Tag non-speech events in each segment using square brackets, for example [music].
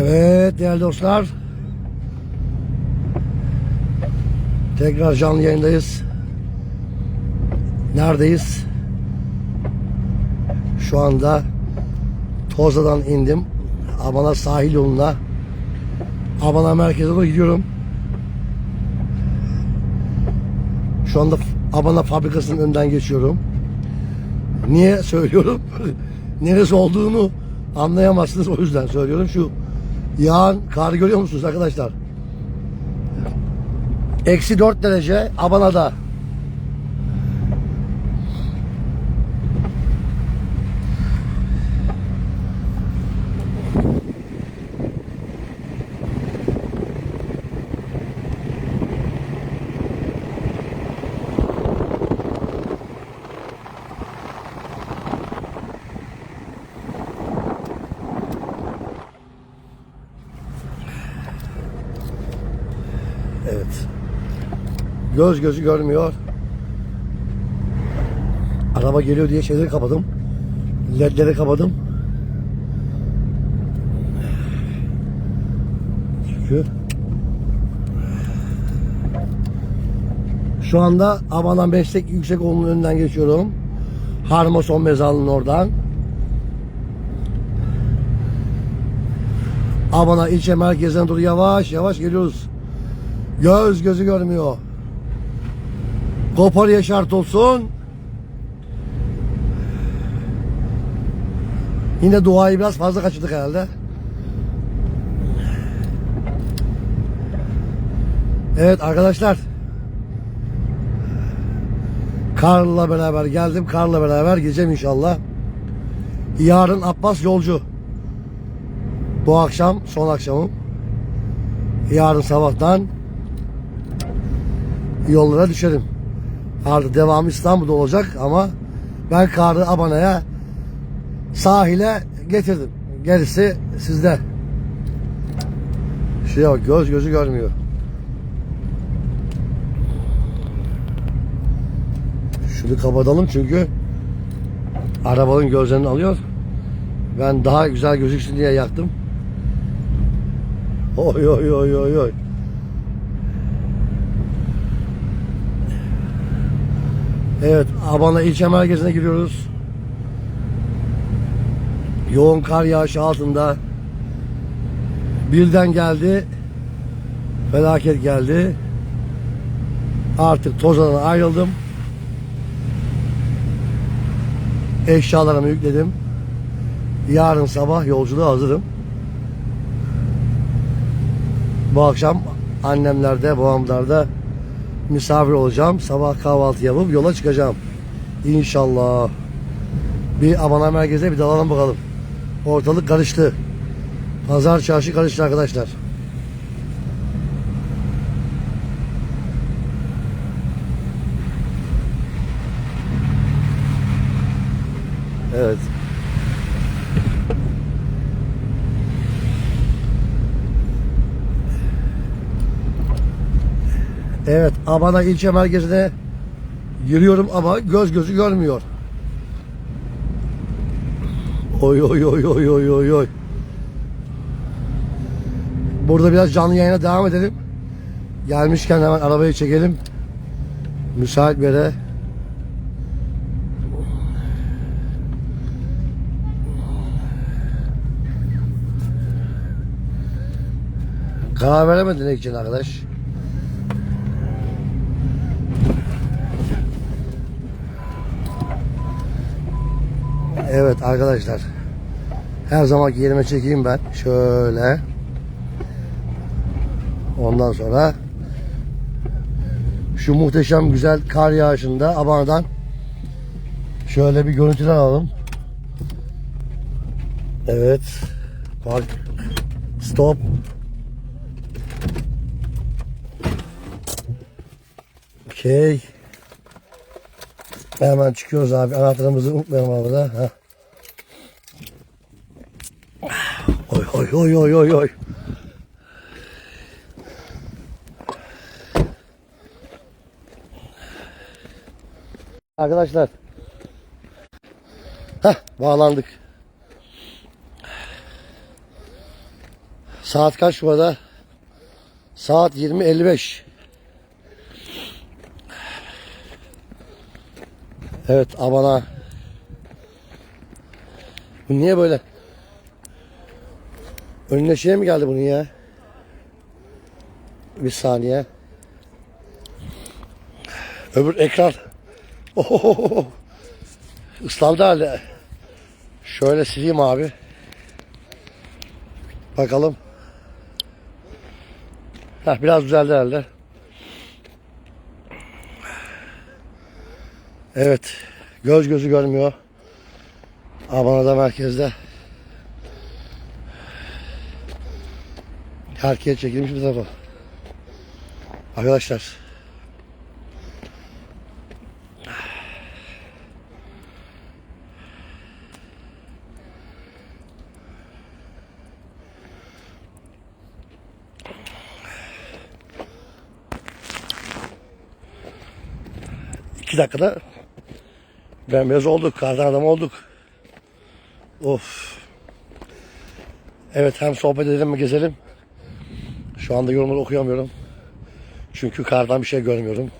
Evet değerli dostlar. Tekrar canlı yayındayız. Neredeyiz? Şu anda Tozla'dan indim. Abana sahil yoluna. Abana merkeze doğru gidiyorum. Şu anda Abana fabrikasının önünden geçiyorum. Niye söylüyorum? [laughs] Neresi olduğunu anlayamazsınız o yüzden söylüyorum. Şu yağan kar görüyor musunuz arkadaşlar? Eksi 4 derece Abana'da. Evet. Göz gözü görmüyor. Araba geliyor diye şeyleri kapadım. Ledleri kapadım. Çünkü şu anda Avalan Meslek Yüksek Okulu'nun önünden geçiyorum. Harmason mezarlığının oradan. Abana ilçe merkezine doğru yavaş yavaş geliyoruz. Göz gözü görmüyor. Koparıya şart olsun. Yine duayı biraz fazla kaçırdık herhalde. Evet arkadaşlar. Karla beraber geldim. Karla beraber gideceğim inşallah. Yarın Abbas yolcu. Bu akşam son akşamım. Yarın sabahtan yollara düşerim. Artık devam İstanbul'da olacak ama ben karı Abana'ya sahile getirdim. Gerisi sizde. Şuraya bak göz gözü görmüyor. Şunu kapatalım çünkü arabanın gözlerini alıyor. Ben daha güzel gözüksün diye yaktım. Oy oy oy oy oy. Evet, Abana ilçe merkezine giriyoruz. Yoğun kar yağışı altında. Birden geldi. Felaket geldi. Artık Tozan'dan ayrıldım. Eşyalarımı yükledim. Yarın sabah yolculuğa hazırım. Bu akşam annemlerde, babamlarda misafir olacağım. Sabah kahvaltı yapıp yola çıkacağım. İnşallah. Bir Abana merkeze bir dalalım bakalım. Ortalık karıştı. Pazar çarşı karıştı arkadaşlar. Evet. Evet, Abana ilçe merkezine yürüyorum ama göz gözü görmüyor. Oy oy oy oy oy oy oy. Burada biraz canlı yayına devam edelim. Gelmişken hemen arabayı çekelim. Müsait bir yere. Karar veremedi ne için arkadaş? Evet arkadaşlar. Her zamanki yerime çekeyim ben. Şöyle. Ondan sonra şu muhteşem güzel kar yağışında Abana'dan şöyle bir görüntüler alalım. Evet. Park. Stop. Okey. Hemen çıkıyoruz abi. Anahtarımızı unutmayalım arabada. Ha. Oy oy oy oy oy. Arkadaşlar. Heh, bağlandık. Saat kaç bu arada? Saat 20.55. Evet abana. Bu niye böyle? Önüne şey mi geldi bunun ya? Bir saniye. Öbür ekran. [laughs] Ohohoho. Islandı halde. Şöyle sileyim abi. Bakalım. Heh, biraz düzeldi herhalde. Evet. Göz gözü görmüyor. Amanada merkezde. Herkes çekilmiş bir tarafa. Arkadaşlar. İki dakikada bembeyaz olduk. Kardan adam olduk. Of. Evet hem sohbet edelim mi gezelim. Şu anda yorumları okuyamıyorum. Çünkü kardan bir şey görmüyorum.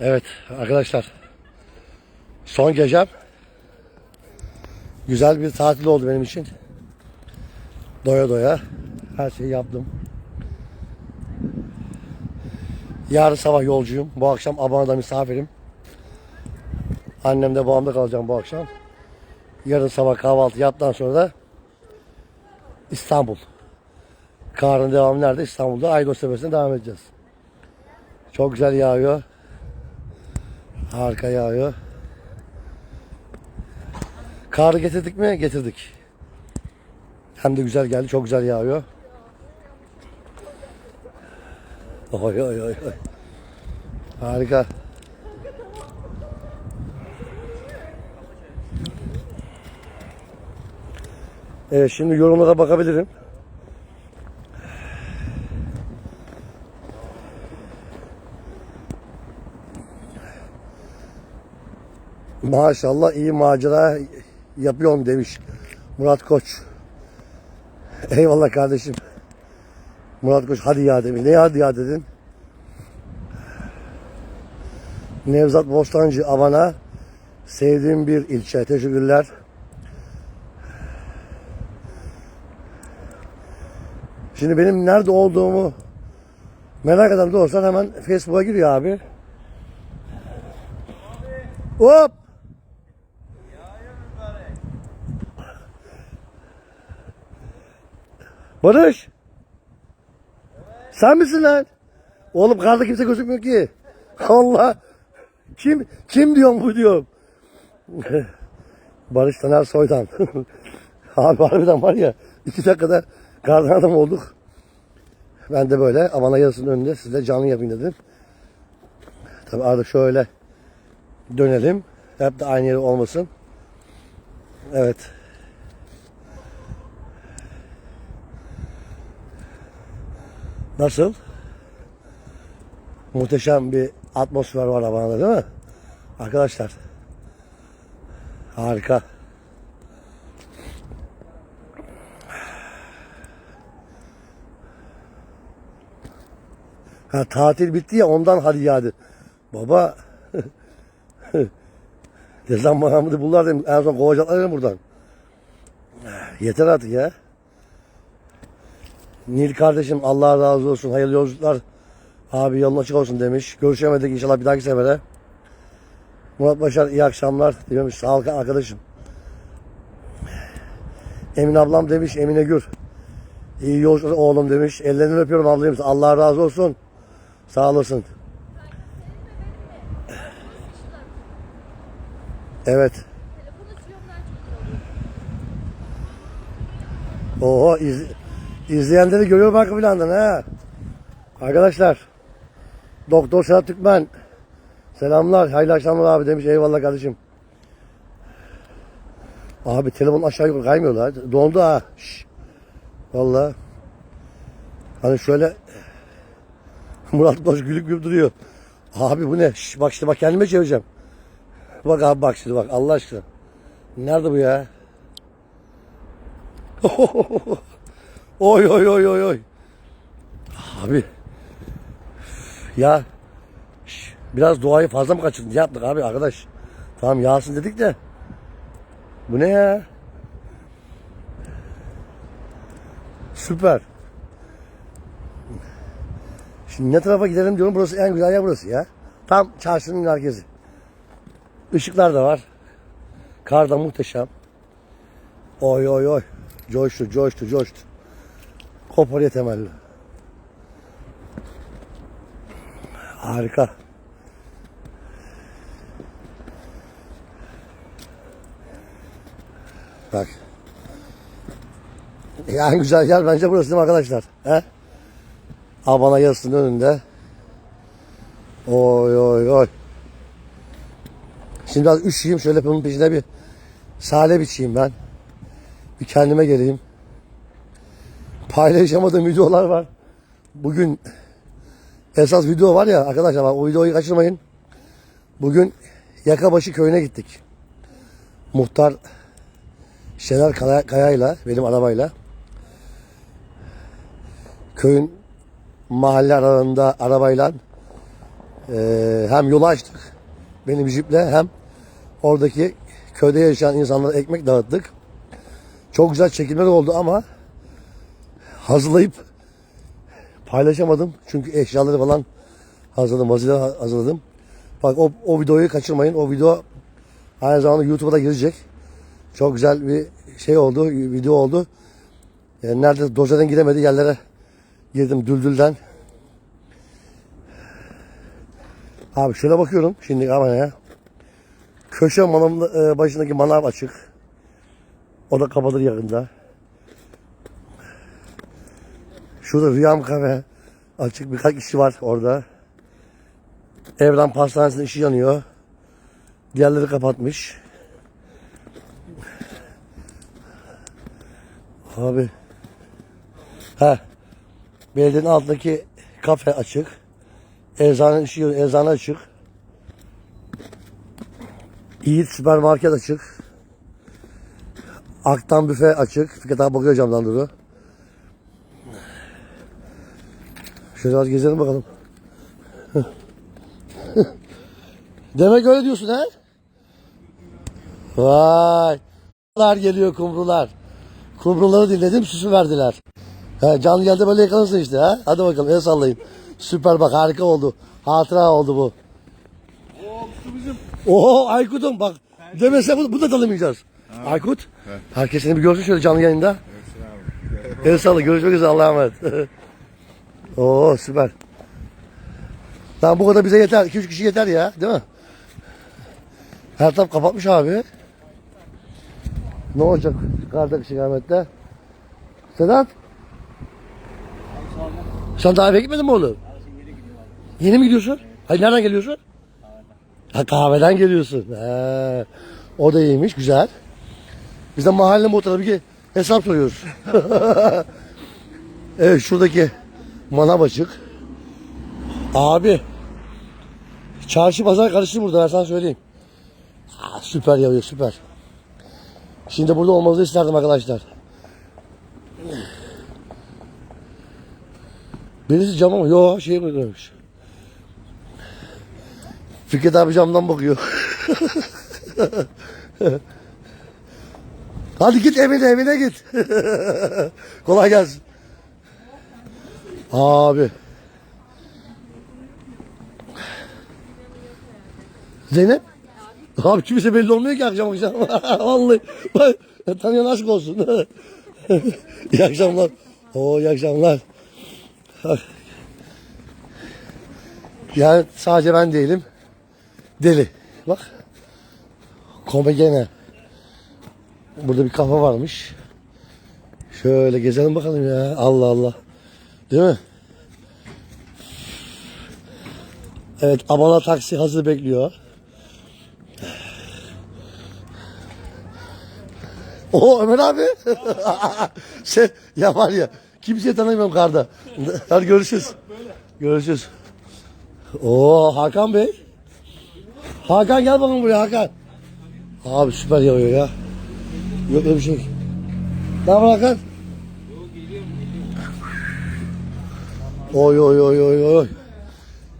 Evet arkadaşlar. Son gecem. Güzel bir tatil oldu benim için. Doya doya. Her şeyi yaptım. Yarın sabah yolcuyum. Bu akşam Abana'da misafirim. Annem de babamda kalacağım bu akşam. Yarın sabah kahvaltı yaptıktan sonra da İstanbul. Karın devamı nerede? İstanbul'da Aydos Tepesi'ne devam edeceğiz. Çok güzel yağıyor. Harika yağıyor. Karı getirdik mi? Getirdik. Hem de güzel geldi. Çok güzel yağıyor. Oy oy oy oy. Harika. Evet şimdi yorumlara bakabilirim. Maşallah iyi macera yapıyorum demiş Murat Koç. Eyvallah kardeşim. Murat Koç hadi ya demiş. Ne hadi ya dedin? Nevzat Bostancı Avana sevdiğim bir ilçe. Teşekkürler. Şimdi benim nerede olduğumu merak eden de olsan hemen Facebook'a giriyor abi. Hop! Barış! Sen misin lan? Oğlum karda kimse gözükmüyor ki. [laughs] Allah! Kim kim diyorum bu diyorum. [laughs] Barış Taner Soydan. [laughs] Abi harbiden var ya iki dakikada kardan adam olduk. Ben de böyle Avana yarısının önünde size canlı yapayım dedim. Tabi artık şöyle dönelim. Hep de aynı yeri olmasın. Evet. Nasıl? Muhteşem bir atmosfer var Adana'da değil mi? Arkadaşlar. Harika. Ha, tatil bitti ya ondan hadi. Baba Cezan Mahmud'u bunlar dedim. En son kovacaklar buradan. Yeter artık ya. Nil kardeşim Allah razı olsun. Hayırlı yolculuklar. Abi yolun açık olsun demiş. Görüşemedik inşallah bir dahaki sefere. Murat Başar iyi akşamlar demiş. Sağ ol arkadaşım. Emin ablam demiş. Emine Gür. İyi yolculuklar oğlum demiş. Ellerinden öpüyorum ablayım. Allah razı olsun. Sağ olasın. Evet. Oho iz, izleyenleri görüyor arka plandan ha. Arkadaşlar. Doktor Sedat Türkmen. Selamlar. Hayırlı akşamlar abi demiş. Eyvallah kardeşim. Abi telefon aşağı yukarı kaymıyorlar. Dondu ha. Şş. Vallahi. Hani şöyle [laughs] Murat Koç gülüp gülüp duruyor. Abi bu ne? Şş, bak işte bak kendime çevireceğim. Bak abi bak şimdi bak Allah aşkına. Nerede bu ya? [laughs] Oy oy oy oy oy. Abi. Ya. şş, biraz doğayı fazla mı kaçırdın? Ne yaptık abi arkadaş? Tamam yağsın dedik de. Bu ne ya? Süper. Şimdi ne tarafa gidelim diyorum. Burası en güzel yer burası ya. Tam çarşının merkezi. Işıklar da var. Kar da muhteşem. Oy oy oy. Coştu, coştu, coştu. Koparya temelli. Harika. Bak. Ya en güzel yer bence burası değil mi arkadaşlar? He? Abana yazısının önünde. Oy oy oy. Şimdi biraz üşüyeyim şöyle bunun peşine bir sale biçeyim ben. Bir kendime geleyim. Paylaşamadığım videolar var. Bugün esas video var ya arkadaşlar o videoyu kaçırmayın. Bugün Yakabaşı köyüne gittik. Muhtar Şener Kaya- Kaya'yla benim arabayla köyün mahalle aralarında arabayla eee, hem yolu açtık benim jiple hem oradaki köyde yaşayan insanlara ekmek dağıttık. Çok güzel çekimler oldu ama hazırlayıp paylaşamadım. Çünkü eşyaları falan hazırladım, vazile hazırladım. Bak o, o videoyu kaçırmayın. O video aynı zamanda YouTube'a da girecek. Çok güzel bir şey oldu, video oldu. Yani nerede dozeden gidemedi yerlere girdim düldülden. Abi şöyle bakıyorum şimdi kameraya. Köşe manavın e, başındaki manav açık. O da kapatır yakında. Şurada Rüyam Kafe açık birkaç kişi var orada. Evren Pastanesi'nin ışığı yanıyor. Diğerleri kapatmış. Abi. Ha. Belediyenin altındaki kafe açık. Eczane ışığı, eczane açık. Yiğit süpermarket açık. Aktan büfe açık. Fikret abi bakıyor camdan duru. Şöyle biraz gezelim bakalım. [laughs] Demek öyle diyorsun ha? Vay. Kumrular geliyor kumrular. Kumruları dinledim süsü verdiler. He, canlı geldi böyle yakalasın işte ha. Hadi bakalım el sallayın. Süper bak harika oldu. Hatıra oldu bu. Oo Aykut'um bak. Demese bu, bu da tanımayacağız. Aykut. Herkes seni bir görsün şöyle canlı yayında. El salla görüşmek üzere Allah'a emanet. [laughs] Oo süper. Tamam bu kadar bize yeter. 2-3 kişi yeter ya değil mi? Her taraf kapatmış abi. Ne olacak karda istikamette? Sedat? Sen daha eve gitmedin mi oğlum? Yeni mi gidiyorsun? Hayır nereden geliyorsun? Ha kahveden geliyorsun. He. O da iyiymiş güzel. Biz de mahalle muhtarı bir hesap soruyoruz. [laughs] evet şuradaki manav açık. Abi. Çarşı pazar karıştı burada ben sana söyleyeyim. Aa, süper yağıyor süper. Şimdi burada olmanızı isterdim arkadaşlar. Birisi cama mı? Yok şey koymuş. Fikret abi camdan bakıyor. [laughs] Hadi git evine evine git. [laughs] Kolay gelsin. Abi. Zeynep. Abi kimse belli olmuyor ki akşam akşam. [laughs] Vallahi. Bak, tanıyan aşk olsun. [laughs] iyi akşamlar. Oo iyi akşamlar. Yani sadece ben değilim. Deli. Bak. Komegene. Burada bir kafa varmış. Şöyle gezelim bakalım ya. Allah Allah. Değil mi? Evet Abala taksi hazır bekliyor. O Ömer abi. Sen [laughs] ya var ya kimseyi tanımıyorum karda. Hadi görüşürüz. Görüşürüz. Oo Hakan Bey. Hakan gel bakalım buraya Hakan. Abi süper yağıyor ya. Yok öyle bir şey. Ne haber Hakan? Oy oy oy oy oy.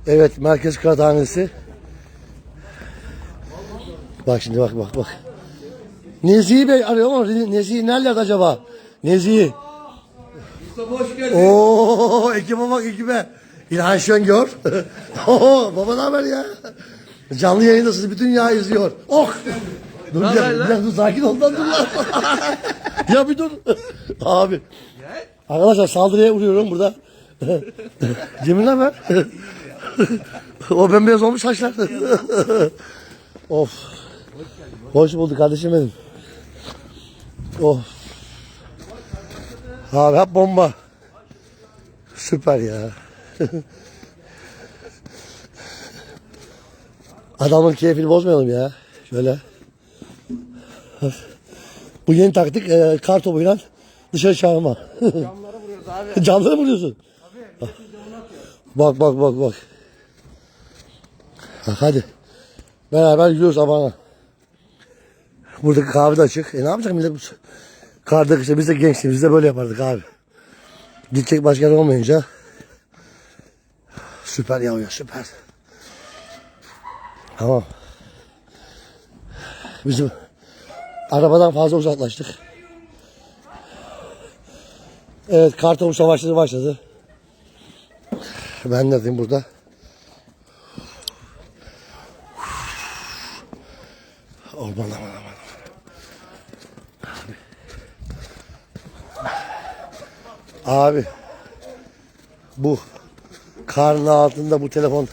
Evet Merkez Kıraathanesi. Bak şimdi bak bak bak. Nezihi Bey arıyor ama Nezihi nerede acaba? Nezihi. Mustafa hoş geldin. Oo ekibe bak ekibe. İlhan Şengör. [laughs] Oo baba ne haber ya? Canlı yayındasınız. Bütün dünya izliyor. Oh. Dur bir dakika, bir dakika, dur sakin ol lan dur lan. [laughs] ya bir dur. Abi. Arkadaşlar saldırıya uğruyorum burada. [laughs] Cemil ne haber? [laughs] o bembeyaz olmuş saçlar. [laughs] of. Hoş bulduk kardeşim benim. Oh. Abi hep bomba. Süper ya. Adamın keyfini bozmayalım ya. Şöyle. Bu yeni taktik e, kar topuyla dışarı çağırma. Camlara vuruyoruz abi. Camları vuruyorsun? Bak bak bak bak. Hadi. Beraber gidiyoruz abana. Buradaki kahve de açık. E ne yapacak millet? Karda işte biz de gençtik. Biz de böyle yapardık abi. Gidecek başka yer olmayınca. Süper yağıyor süper. Tamam. Bizim arabadan fazla uzaklaştık. Evet kartopu savaşları başladı. Ben neredeyim burada? Aman aman aman. Abi. Bu karnın altında bu telefon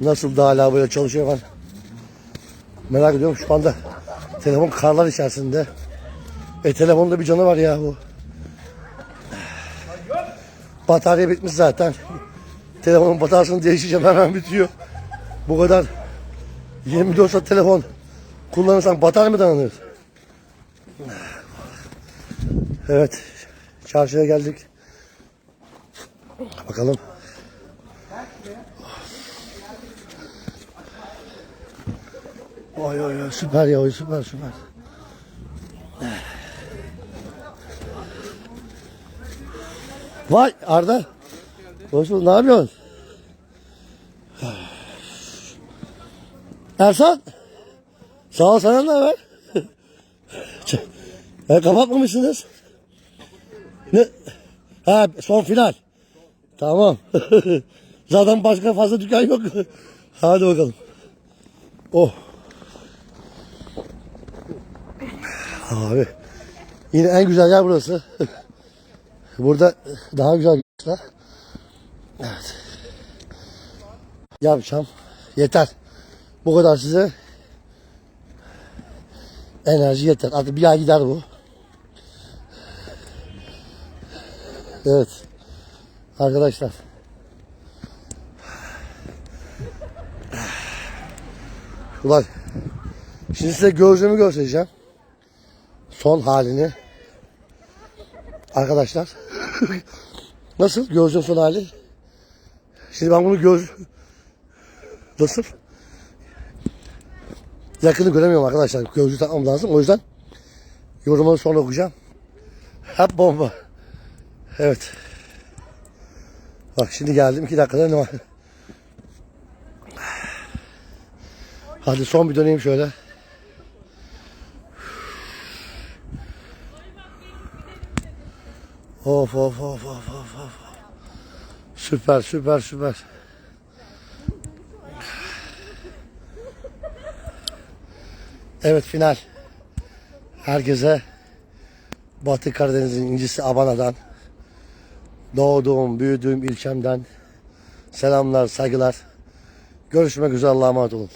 nasıl da hala böyle çalışıyor ben merak ediyorum şu anda telefon karlar içerisinde e telefonda bir canı var ya bu batarya bitmiş zaten telefonun bataryasını değişeceğim hemen bitiyor. Bu kadar. 24 saat telefon kullanırsan batarya mı dayanır? Evet çarşıya geldik. Bakalım. Oy oy oy süper ya oy süper süper. Vay Arda. Bulduk. Ne yapıyorsun? Ersan. Sağ ol sana ne haber? [laughs] e, kapatmamışsınız. Ne? Ha son final. Tamam. [laughs] Zaten başka fazla dükkan yok. [laughs] Hadi bakalım. Oh. Abi. Yine en güzel yer burası. Burada daha güzel görüşler. Evet. Yapacağım. Yeter. Bu kadar size enerji yeter. Artık bir ay gider bu. Evet. Arkadaşlar. Ulan. Şimdi size gözlüğümü göstereceğim son halini. Arkadaşlar. [laughs] Nasıl? Gözlüğün son hali. Şimdi ben bunu göz... Nasıl? Yakını göremiyorum arkadaşlar. Gözlüğü takmam lazım. O yüzden yorumları sonra okuyacağım. Hep bomba. Evet. Bak şimdi geldim. iki dakikada ne var? Hadi son bir döneyim şöyle. Of of of of of of. Süper süper süper. Evet final. Herkese Batı Karadeniz'in incisi Abana'dan doğduğum, büyüdüğüm ilçemden selamlar, saygılar. Görüşmek üzere Allah'a emanet olun.